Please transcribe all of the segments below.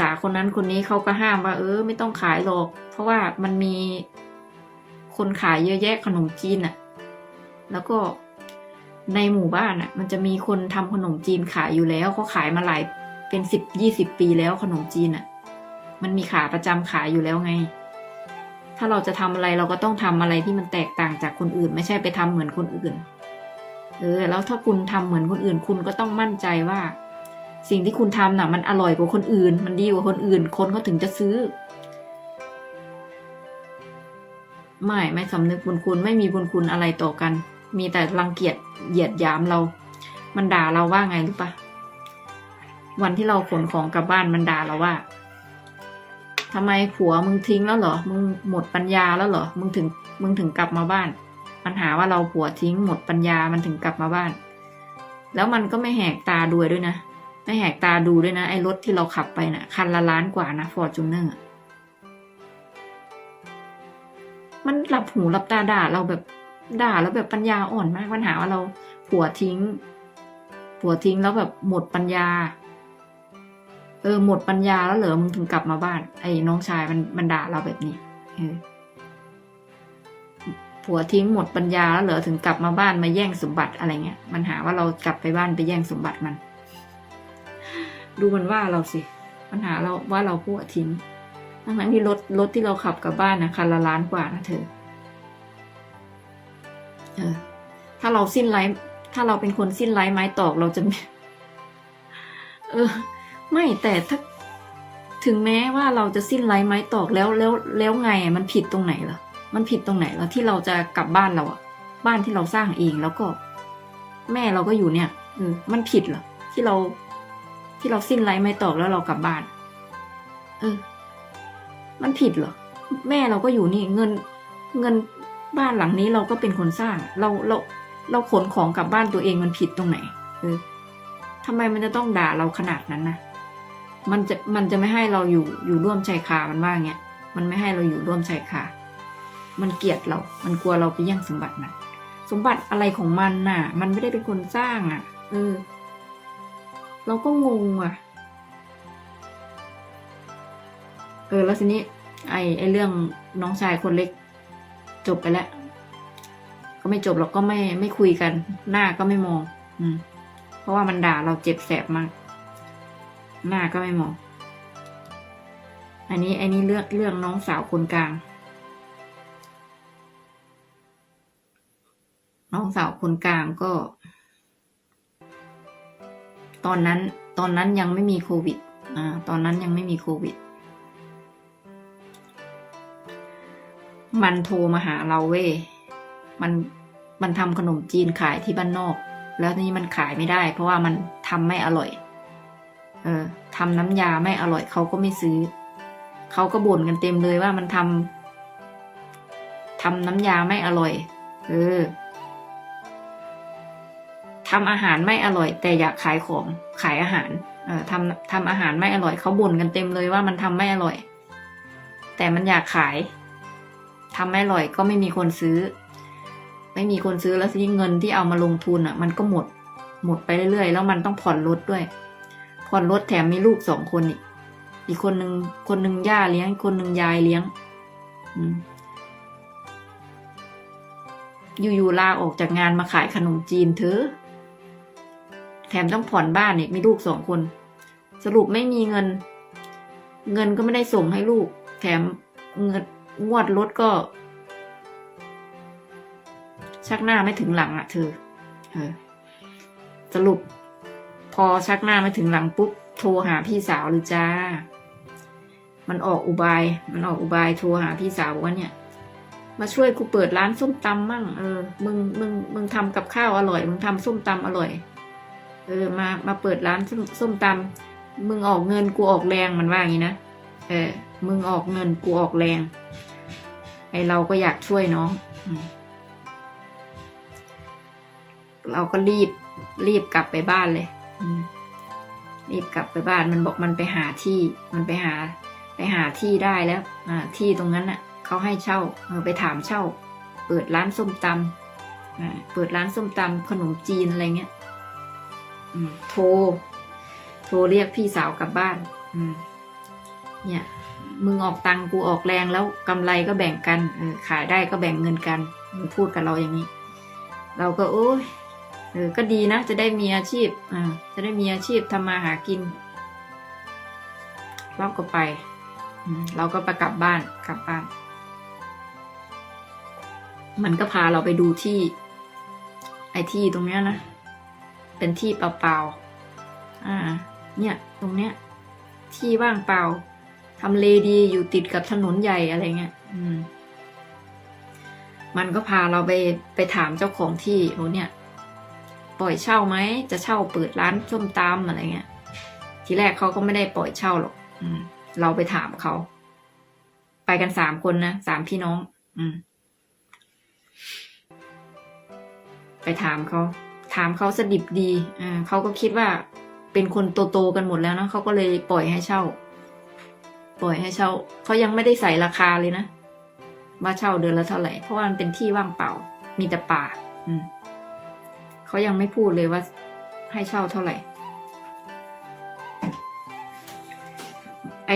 ษาคนนั้นคนนี้เขาก็ห้ามว่า เออ ไม่ต้องขายหรอก เพราะว่ามันมีคนขายเยอะแยะขนมจีนอะแล้วก็ในหมู่บ้านอะมันจะมีคนทำขนมจีนขายอยู่แล้วเขาขายมาหลายเป็นสิบยี่สิบปีแล้วขนมจีนอะมันมีขาประจำขายอยู่แล้วไง ถ้าเราจะทำอะไรเราก็ต้องทำอะไรที่มันแตกต่างจากคนอื่น ไม่ใช่ไปทำเหมือนคนอื่น เออ แล้วถ้าคุณทำเหมือนคนอื่น คุณก็ต้องมั่นใจว่า สิ่งที่คุณทำน่ะ มันอร่อยกว่าคนอื่น มันดีกว่าคนอื่น คนเขาถึงจะซื้อ ไม่ไม่สำนึกบุญคุณไม่มีบุญคุณอะไรต่อกัน มีแต่รังเกียจเหยียดยามเรา มันด่าเราว่าไงรู้ปะวันที่เราขนของกลับบ้านมันด่าเราว่าทำไมผัวมึงทิ้งแล้วเหรอ มึงหมดปัญญาแล้วเหรอ มึงถึง มึงถึงกลับมาบ้านปัญหาว่าเราผัวทิ้งหมดปัญญามันถึงกลับมาบ้าน แล้วมันก็ไม่แหกตาดูด้วยนะ ไม่แหกตาดูด้วยนะ ไอ้รถที่เราขับไปนะ่ะ คันละล้านกว่านะฟอร์จูเนอร์มันหลับหูหลับตาด่าเราแบบด่าแล้วแบบปัญญาอ่อนมากปัญหาว่าเราผัวทิ้ง ผัวทิ้งแล้วแบบหมดปัญญา เออ หมดปัญญาแล้วเหรอมึงถึงกลับมาบ้าน ไอ้น้องชายมันมันด่าเราแบบนี้เออผัวทิ้งหมดปัญญาแล้วเหรอถึงกลับมาบ้านมาแย่งสมบัติอะไรเงี้ย มันหาว่าเรากลับไปบ้านไปแย่งสมบัติมัน ดูมันว่าเราสิ ปัญหาเราว่าเราผัวทิ้งทั้งนั้นที่รถรถที่เราขับกลับบ้านนะคันละล้านกว่านะเธอเออ ถ้าเราสิ้นไร้ถ้าเราเป็นคนสิ้นไร้ไม้ตอกเราจะไม่เออ ไม่แต่ถ้าถึงแม้ว่าเราจะสิ้นไร้ไม้ตอกแล้วแล้วแล้วไงอะมันผิดตรงไหนล่ะ มันผิดตรงไหนล่ะที่เราจะกลับบ้านเราอะบ้านที่เราสร้างเองแล้วก็ แม่เราก็อยู่เนี่ยเออมันผิดเหรอที่เรา ที่เราสิ้นไร้ไม้ตอกแล้วเรากลับบ้าน เออ มันผิดเหรอ แม่เราก็อยู่นี่ เงิน เงินบ้านหลังนี้เราก็เป็นคนสร้าง เราเราเราขนของกลับบ้านตัวเองมันผิดตรงไหน เออทำไมมันจะต้องด่าเราขนาดนั้นนะมันจะมันจะไม่ให้เราอยู่อยู่ร่วมชายคา มันว่าเงี้ย มันไม่ให้เราอยู่ร่วมชายคา มันเกลียดเรา มันกลัวเราไปแย่งสมบัติมันสมบัติอะไรของมันน่ะ มันไม่ได้เป็นคนสร้างอะ เออ เราก็งงอะ เออ แล้วทีนี้ ไอไอเรื่องน้องชายคนเล็ก จบไปแล้ว ก็ไม่จบหรอกก็ไม่ไม่คุยกัน หน้าก็ไม่มอง อืม เพราะว่ามันด่าเราเจ็บแสบมาก หน้าก็ไม่มอง อันนี้อันนี้เรื่องเรื่องน้องสาวคนกลาง น้องสาวคนกลางก็ ตอนนั้นตอนนั้นยังไม่มีโควิดอ่าตอนนั้นยังไม่มีโควิด มันโทรมาหาเราเว้ยมันมันทำขนมจีนขายที่บ้านนอก แล้วนี่มันขายไม่ได้ เพราะว่ามันทำไม่อร่อย เออทำน้ำยาไม่อร่อยเขาก็ไม่ซื้อ เขาก็บ่นกันเต็มเลยว่ามันทำทำน้ำยาไม่อร่อย เออ ทำอาหารไม่อร่อย แต่อยากขายของขายอาหารเออทำทำอาหารไม่อร่อยเขาบ่นกันเต็มเลยว่ามันทำไม่อร่อย แต่มันอยากขายทำไม่อร่อยก็ไม่มีคนซื้อ ไม่มีคนซื้อแล้วทีนี้เงินที่เอามาลงทุนอะ มันก็หมด หมดไปเรื่อยๆ แล้วมันต้องผ่อนรถด้วย ผ่อนรถแถมมีลูกสองคนอีกอีกคนหนึ่งคนหนึ่งย่าเลี้ยง คนหนึ่งยายเลี้ยงอืมอยู่ๆลาออกจากงานมาขายขนมจีนเถอะ แถมต้องผ่อนบ้านอีกมีลูกสองคน สรุปไม่มีเงิน เงินก็ไม่ได้ส่งให้ลูก แถมเงินงวดรถก็ ชักหน้าไม่ถึงหลังอะ่ะเธอเออสรุป พอชักหน้าไม่ถึงหลังปุ๊บโทรหาพี่สาวเลยจ้า มันออกอุบาย มันออกอุบายโทรหาพี่สาวว่าเนี่ย มาช่วยกูเปิดร้านส้มตำมั่งเออ มึงมึงมึงทำกับข้าวอร่อย มึงทำส้มตำอร่อย เออมามาเปิดร้านส้มส้มตำมึงออกเงินกูออกแรงมันว่าอย่างนี้นะเออมึงออกเงินกูออกแรง ไอเราก็อยากช่วยน้องเราก็รีบรีบกลับไปบ้านเลยรีบกลับไปบ้านมันบอกมันไปหาที่ มันไปหา ไปหาที่ได้แล้วอ่าที่ตรงนั้นน่ะเขาให้เช่าเออไปถามเช่า เปิดร้านส้มตำเปิดร้านส้มตำขนมจีนอะไรเงี้ย โทร โทรเรียกพี่สาวกลับบ้าน อืม เนี่ย มึงออกตังกูออกแรงแล้วกำไรก็แบ่งกันเออขายได้ก็แบ่งเงินกันมึงพูดกับเราอย่างนี้ เราก็โอ้ยเออ ก็ดีนะ จะได้มีอาชีพ อ่า จะได้มีอาชีพทำมาหากินเราก็ไป เราก็ไปกลับบ้าน กลับบ้าน มันก็พาเราไปดูที่ ไอที่ตรงเนี้ยนะ เป็นที่เปล่าๆ อ่า เนี่ย ตรงเนี้ย ที่ว่างเปล่าทำเลดีอยู่ติดกับถนนใหญ่อะไรเงี้ย อืม มันก็พาเราไปไปถามเจ้าของที่โอ้เนี่ย ปล่อยเช่าไหม จะเช่าเปิดร้านส้มตำอะไรเงี้ย ทีแรกเขาก็ไม่ได้ปล่อยเช่าหรอก อืม เราไปถามเขา ไปกันสามคนนะสามพี่น้อง อืม ไปถามเขา ถามเขาสดิบดีอ่าเขาก็คิดว่าเป็นคนโตๆกันหมดแล้วนะเขาก็เลยปล่อยให้เช่า ปล่อยให้เช่าเขายังไม่ได้ใส่ราคาเลยนะว่าเช่าเดือนละเท่าไหร่เพราะว่ามันเป็นที่ว่างเปล่า มีแต่ป่า อืมเขายังไม่พูดเลยว่าให้เช่าเท่าไหร่ ไอ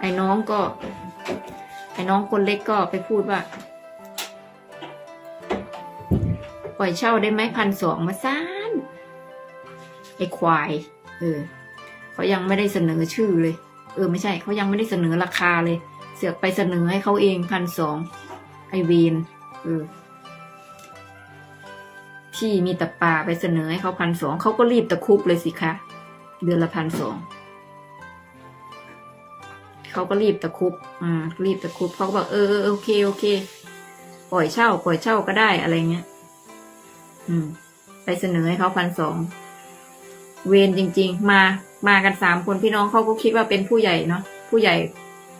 ไอ้น้องก็ ไอ้น้องคนเล็กก็ไปพูดว่า ปล่อยเช่าได้ไหมพันสองมาซ่านไอ้ควาย เออเขายังไม่ได้เสนอชื่อเลย เออ ไม่ใช่เขายังไม่ได้เสนอราคาเลย เสือกไปเสนอให้เขาเองพันสองไอเวนเออที่มีแต่ป่าไปเสนอให้เขาพันสองเขาก็รีบตะคุบเลยสิคะ เดือนละพันสองเขาก็รีบตะคุบอ่ารีบตะคุบเขาก็บอกเออโอเคโอเค ปล่อยเช่า ปล่อยเช่าก็ได้อะไรเงี้ย อืม ไปเสนอให้เขาพันสองเวรจริง ๆ มามากันสามคนพี่น้องเขาก็คิดว่าเป็นผู้ใหญ่เนาะผู้ใหญ่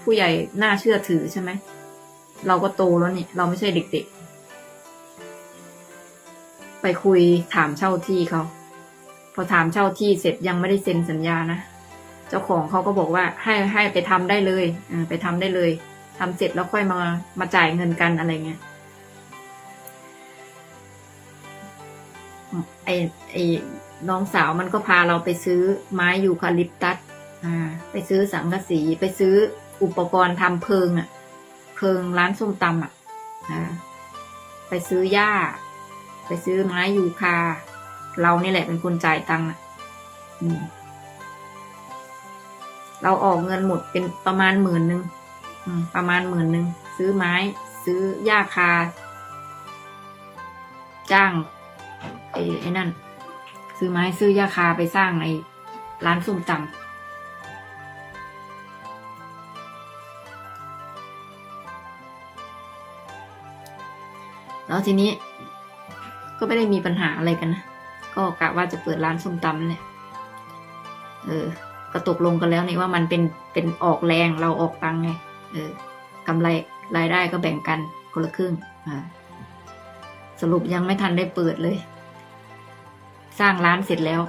ผู้ใหญ่น่าเชื่อถือใช่ไหมเราก็โตแล้วนี่เราไม่ใช่เด็กๆ ไปคุยถามเช่าที่เขาพอถามเช่าที่เสร็จยังไม่ได้เซ็นสัญญานะเจ้าของเขาก็บอกว่าให้ให้ไปทำได้เลยอไปทำได้เลยทำเสร็จแล้วค่อยมามาจ่ายเงินกันอะไรเงี้ย ไอไอน้องสาวมันก็พาเราไปซื้อไม้ยูคาลิปตัสอ่า ไปซื้อสังกะสีไปซื้ออุปกรณ์ทำเพิงอะเพิงร้านส้มตำอะอ่าไปซื้อหญ้า ไปซื้อไม้ยูคา เรานี่แหละเป็นคนจ่ายตังค์อะเราออกเงินหมดเป็นประมาณหมื่นหนึ่งประมาณหมื่นหนึ่งซื้อไม้ ซื้อหญ้าคา จ้าง ไอ้ไอ้นั่น ซื้อไม้ซื้อยาคาไปสร้างไอ้ร้านส้มตำแล้วทีนี้ ก็ไม่ได้มีปัญหาอะไรกันนะ ก็กะว่าจะเปิดร้านส้มตำเนั่นแหละเออ ก็ตกลงกันแล้วนี่ว่ามันเป็นเป็นออกแรงเราออกตังไง เออกำไรรายได้ก็แบ่งกันคนละครึ่ง อ่า สรุปยังไม่ทันได้เปิดเลย สร้างร้านเสร็จแล้ว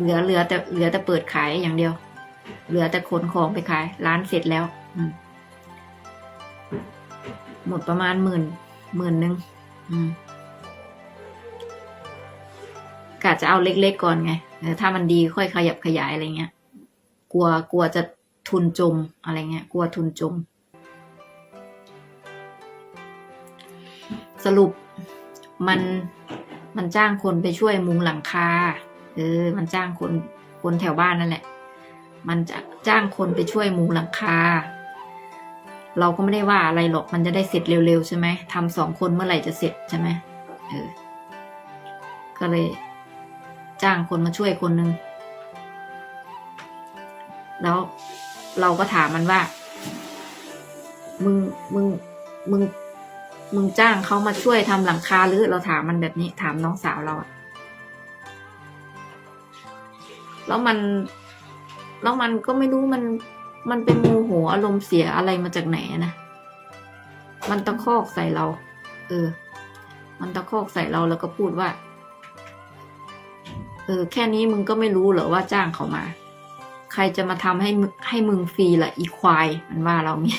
เหลือเหลือแต่เหลือแต่เปิดขายอย่างเดียว เหลือแต่ขนของไปขาย ร้านเสร็จแล้วอืหมดประมาณหมื่นหมื่นหนึ่งกะจะเอาเล็กๆก่อนไงถ้ามันดีค่อยขยับขยายอะไรเงี้ย กลัวกลัวจะทุนจมอะไรเงี้ย กลัวทุนจม สรุปมัน มันจ้างคนไปช่วยมุงหลังคา เออ มันจ้างคน คนแถวบ้านนั่นแหละ มันจะจ้างคนไปช่วยมุงหลังคา เราก็ไม่ได้ว่าอะไรหรอก มันจะได้เสร็จเร็วๆใช่ไหมทำสองคนเมื่อไหร่จะเสร็จใช่ไหมเออ ก็เลย จ้างคนมาช่วยคนหนึ่งแล้วเราก็ถามมันว่า มึง มึง มึง มึงจ้างเขามาช่วยทำหลังคาหรือเราถามมันแบบนี้ถามน้องสาวเราอะแล้วมันแล้วมันก็ไม่รู้มัน มันเป็นโมโหอารมณ์เสียอะไรมาจากไหนนะมันตะคอกใส่เรา เออ มันตะคอกใส่เราแล้วก็พูดว่า เออ แค่นี้มึงก็ไม่รู้เหรอว่าจ้างเขามา ใครจะมาทำให้ให้มึงฟรีล่ะอีควาย มันว่าเรามี